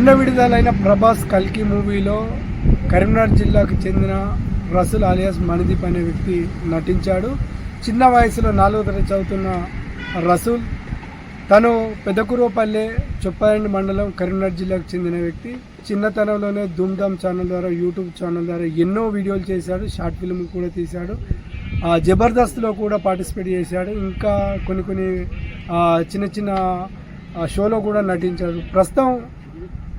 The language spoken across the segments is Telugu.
మొన్న విడుదలైన ప్రభాస్ కల్కి మూవీలో కరీంనగర్ జిల్లాకు చెందిన రసూల్ అలియాస్ మణిదీప్ అనే వ్యక్తి నటించాడు. చిన్న వయసులో నాలుగో తరగతి చదువుతున్న రసూల్ తను పెద్దకురువపల్లె చొప్పారెడ్డి మండలం కరీంనగర్ జిల్లాకు చెందిన వ్యక్తి. చిన్నతనంలోనే ధూమ్ధామ్ ఛానల్ ద్వారా యూట్యూబ్ ఛానల్ ద్వారా ఎన్నో వీడియోలు చేశాడు షార్ట్ ఫిల్మ్ కూడా తీశాడు. ఆ, జబర్దస్త్లో కూడా పార్టిసిపేట్ చేశాడు. ఇంకా కొన్ని కొన్ని చిన్న చిన్న షోలో కూడా నటించాడు. ప్రస్తుతం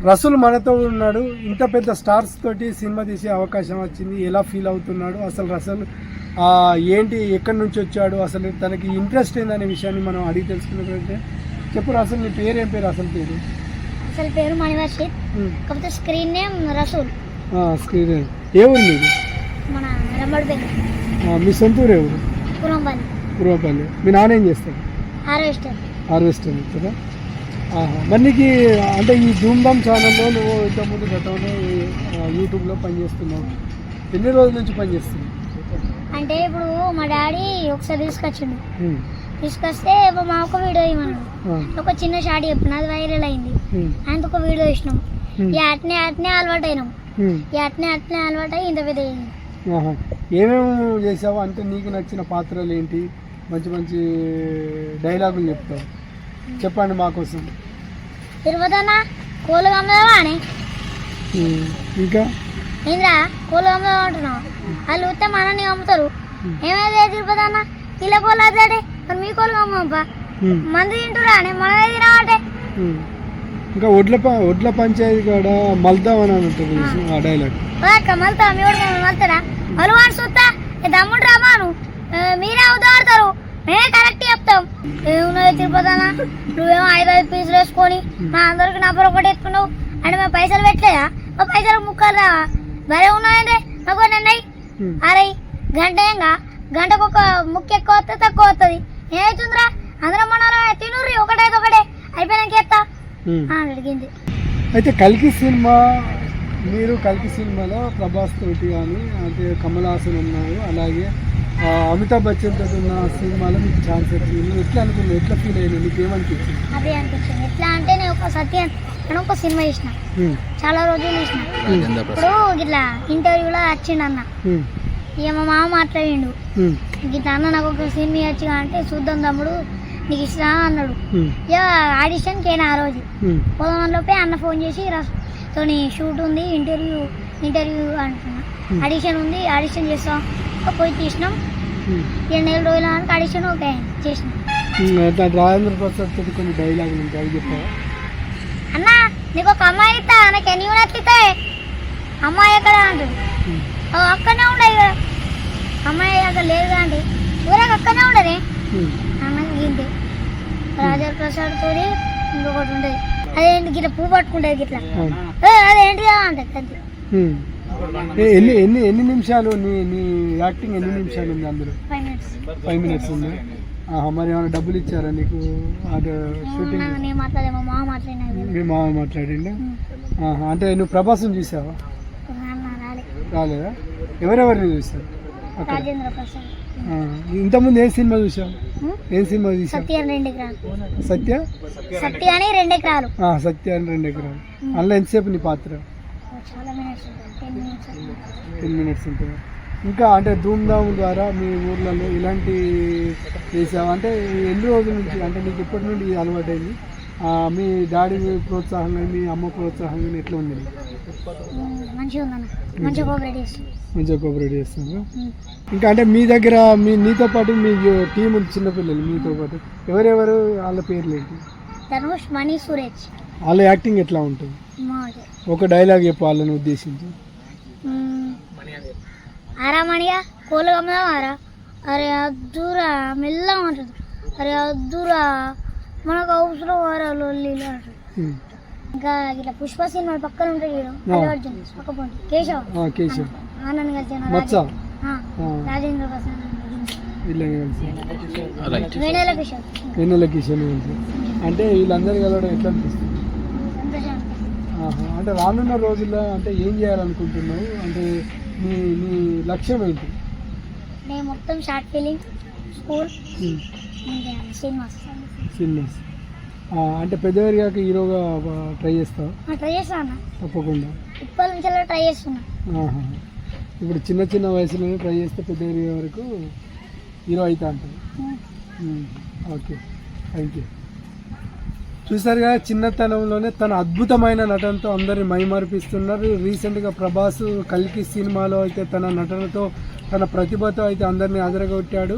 రసూల్ మనతో ఉన్నాడు. ఇంత పెద్ద స్టార్స్ తోటి సినిమా తీసే అవకాశం వచ్చింది. ఎలా ఫీల్ అవుతున్నాడు? అసలు రసూల్ ఏంటి ఎక్కడి నుంచి వచ్చాడు? అసలు తనకి ఇంట్రెస్ట్ ఏందనే విషయాన్ని మనం అడిగి తెలుసుకున్నట్లయితే చెప్పు అసలు నీ పేరు ఏం పేరు అసలు పేరు? అసలు పేరు మణివర్షిత్ కాకపోతే స్క్రీన్ నేమ్ రసూల్. స్క్రీన్ ఏ ఊరు మీది? మన మీ సొంత ఊరు? ఎవరు పురంపల్లి. మీ నాన్న ఏం చేస్తాడు? హార్వెస్టర్. హార్వెస్టర్. మరి నీకు ఈ- అంటే ఈ ధూమ్ధామ్ ఛానల్లో నువ్వు ఇంతకుముందు గతంలో యూట్యూబ్లో పనిచేస్తున్నావు. ఎన్ని రోజుల నుంచి పనిచేస్తున్నావు? అంటే ఇప్పుడు మా డాడీ ఒకసారి తీసుకొచ్చిండు. తీసుకొస్తే ఇప్పుడు మా ఒక వీడియో ఇవ్వన్నాడు ఆ, ఒక చిన్న షార్ట్ చెప్పిన అది వైరల్ అయింది. ఆయనతో ఒక వీడియో ఇచ్చినాం. ఈ అట్నే అట్నే అలవాటు అయినాం. ఈ అట్నే అట్నే అలవాటు అయ్యి ఇంత పెద్ద అయింది. ఏమేమి చేసావు? అంటే నీకు నచ్చిన పాత్రలు ఏంటి? మంచి మంచి డైలాగులు చెప్తావు. చెప్పండి మా కోసం. తిరుపతన్న? కోళ్ళు గమ్మదావా అని ఇంకా? ఏంద్రా కోళ్ళు గమ్మదావా అంటున్నావు? వాళ్ళు వస్తే మనల్ని అమ్ముతారు ఏమైతే తిరుపతి అన్న కిలో కోళ్ళు అదే మరి మీ కోళ్ళు మంది తింటురా అని మనమే తినమంటే. ఇంకా ఒడ్ల ఒడ్ల పంచాయతీ కాడ మల్దాం అని ఉంటుంది ఆ. డైలాగ్. అక్క మళ్తా మీ వాళ్ళు వాడు చూస్తా దమ్ముడు రామాను మీరే అవుతాడతారు మేమే కరెక్ట్ చెప్తాం ఏమున్నది తిరుపతి అన్న? నువ్వేమో ఐదు ఐదు పీసులు వేసుకొని మా అందరికి నబ్బర్ ఒకటి ఎత్తుకున్నావు. అంటే మేము పైసలు పెట్టలేదా? మా పైసలు ముక్కలు రావా? భలే ఉన్నాయంటే నాకు నన్నయ్యి అరే గంట ఏంగా? గంటకు ఒక ముక్క ఎక్కువ వస్తుంది తక్కువ వస్తుంది. ఏమవుతుందిరా అందరం మన తినుర్రి ఒకటైతే ఒకటే. అయిపోయినాక ఎత్తా. అడిగింది. అయితే కల్కి సినిమా మీరు కల్కి సినిమాలో ప్రభాస్ తోటి కానీ అంటే కమల్ హాసన్ ఉన్నారు అలాగే అమితాబ్ బచ్చన్ తోటి ఉన్న సినిమాలో మీకు ఛాన్స్ వచ్చింది. నువ్వు ఎట్లా అనుకున్నావు? ఎట్లా ఫీల్ అయ్యింది నీకు ఏమనిపించింది? అదే అనిపించింది. ఎట్లా అంటే నేను ఒక సత్య నేను ఒక సినిమా చూసిన. చాలా రోజులు చూసిన. ఇప్పుడు ఇట్లా ఇంటర్వ్యూలో వచ్చిండు అన్న. ఇక మా మామ మాట్లాడిండు. ఇట్లా అన్న నాకు ఒక సినిమా వచ్చి అంటే చూద్దాం తమ్ముడు నీకు ఇస్తా అన్నాడు. ఇక ఆడిషన్కి అయినా ఆ రోజు? ఉమ్, పోదాంలోపే అన్న ఫోన్ చేసి తోని షూట్ ఉంది ఇంటర్వ్యూ ఇంటర్వ్యూ అంటున్నా. ఆడిషన్ ఉంది ఆడిషన్ చేస్తాం. పోయి తీసినాం. రెండు రోజుల వరకు ఆడిషన్ ఓకే చేసినాం. రాజేంద్ర ప్రసాద్ తోటి కొన్ని డైలాగులు ఉంటాయి అవి చెప్పావా? అన్న నీకు ఒక అమ్మాయి ఇస్తా నాకు ఎన్ని ఇస్తాయి అమ్మాయి ఎక్కడ ఓ అక్కడనే ఉండదు కదా. అమ్మాయి అక్కడ లేదు అంటే ఊరకు అక్కడనే ఉండదు అన్నకి గింతే రాజా ప్రసాద్ తోటి ఇంకొకటి ఉంటుంది. అదేంటి గిట్ల పువ్వు పట్టుకుంటుంది గిట్ల. అదేంటిదా అంటది. అంతే ఎన్ని ఎన్ని ఎన్ని నిమిషాలు? నీ నీ యాక్టింగ్ ఎన్ని నిమిషాలు ఉంది అందులో? ఫైవ్ మినిట్స్ ఉంది? మరి ఏమైనా డబ్బులు ఇచ్చారా నీకు? అటు షూటింగ్ మా మామ మాట్లాడిండా? అంటే నువ్వు ప్రభాసం చూసావా? రాలేదా? ఎవరెవరిని చూసావు? అక్కడ? ఇంతకుముందు ఏ సినిమా చూసావు? ఏం సినిమా చూసావు? సత్య సత్య? అని రెండు ఎకరాలు. సత్య అని రెండు ఎకరాలు. అందులో ఎంతసేపు నీ పాత్ర? టెన్ మినిట్స్ ఉంటుంది ఇంకా అంటే ధూమ్ధామ్ ద్వారా మీ ఊర్లలో ఇలాంటి చేసావు? అంటే ఎన్ని రోజుల నుంచి అంటే నీకు ఎప్పటి నుండి ఇది అలవాటైంది? మీ డాడీ ప్రోత్సాహం కానీ మీ అమ్మ ప్రోత్సాహం కానీ ఎట్లా ఉంది? మంచిగా కోఆపరేట్ ఉం. ఇంకా అంటే మీ దగ్గర మీ నీతో పాటు మీ టీం చిన్నపిల్లలు మీతో పాటు ఎవరెవరు వాళ్ళ పేర్లు ఏంటి? ధనుష్ మణి సురేష్. వాళ్ళ యాక్టింగ్ ఎట్లా ఉంటుంది? ఒక డైలాగ్ చెప్పు వాళ్ళని ఉద్దేశించి. ఆరా మణిగా కోళ్ళు గమ్మదాం ఆరా అరే అద్దురా మెల్లం అంటుంది అరే అద్దురా మనకు అవసరం వారా ఉమ్. ఇంకా ఇట్లా పుష్ప సినిమా పక్కన ఉంటుంది వీడు అర్జున్ పోండి. కేశవ్. కేశవ్. ఆనంద్ రాజేంద్ర ప్రసాద్ కిషోర్ వెన్నెల కిషన్ అంటే వీళ్ళందరూ కలవడం ఎట్లా అనిపిస్తుంది. అంటే రానున్న రోజుల్లో అంటే ఏం చేయాలనుకుంటున్నావు? అంటే నీ నీ లక్ష్యం ఏంటి? నేను మొత్తం షార్ట్ ఫిలిం స్కూల్ ఆ, అంటే పెద్దవారిగాక హీరోగా ట్రై చేస్తావు? ట్రై చేస్తా అన్న. తప్పకుండా. ఇప్పటి నుంచి ట్రై చేస్తున్నా. ఇప్పుడు చిన్న చిన్న వయసులోనే ట్రై చేస్తే పెద్ద ఎదిగే వరకు హీరో అవుతా అంటారు. ఓకే. Thank you. చూసారుగా చిన్నతనంలోనే తన అద్భుతమైన నటనతో అందరిని మైమరిపిస్తున్నారు. రీసెంట్గా ప్రభాస్ కల్కి సినిమాలో అయితే తన నటనతో తన ప్రతిభతో అయితే అందరినీ అదరగొట్టాడు.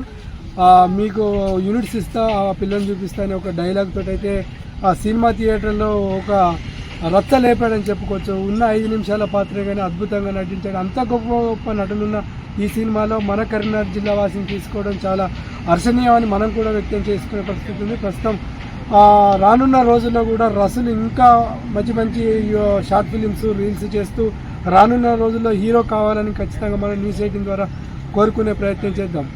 మీకు యూనిట్స్ ఇస్తా ఆ పిల్లని చూపిస్తా అనే ఒక డైలాగ్ తోటి అయితే ఆ సినిమా థియేటర్లో ఒక రచ్చ లేపాడని చెప్పుకోవచ్చు. ఉన్న ఐదు నిమిషాల పాత్ర కానీ అద్భుతంగా నటించాడు. అంత గొప్ప గొప్ప నటనున్న ఈ సినిమాలో మన కరీంనగర్ జిల్లా వాసిని తీసుకోవడం చాలా హర్షణీయమని మనం కూడా వ్యక్తం చేసుకునే పరిస్థితి ఉంది. ప్రస్తుతం రానున్న రోజుల్లో కూడా రసులు ఇంకా మంచి మంచి షార్ట్ ఫిలిమ్స్ రీల్స్ చేస్తూ రానున్న రోజుల్లో హీరో కావాలని ఖచ్చితంగా మనం న్యూస్ ఎయిటీన్ ద్వారా కోరుకునే ప్రయత్నం చేద్దాం.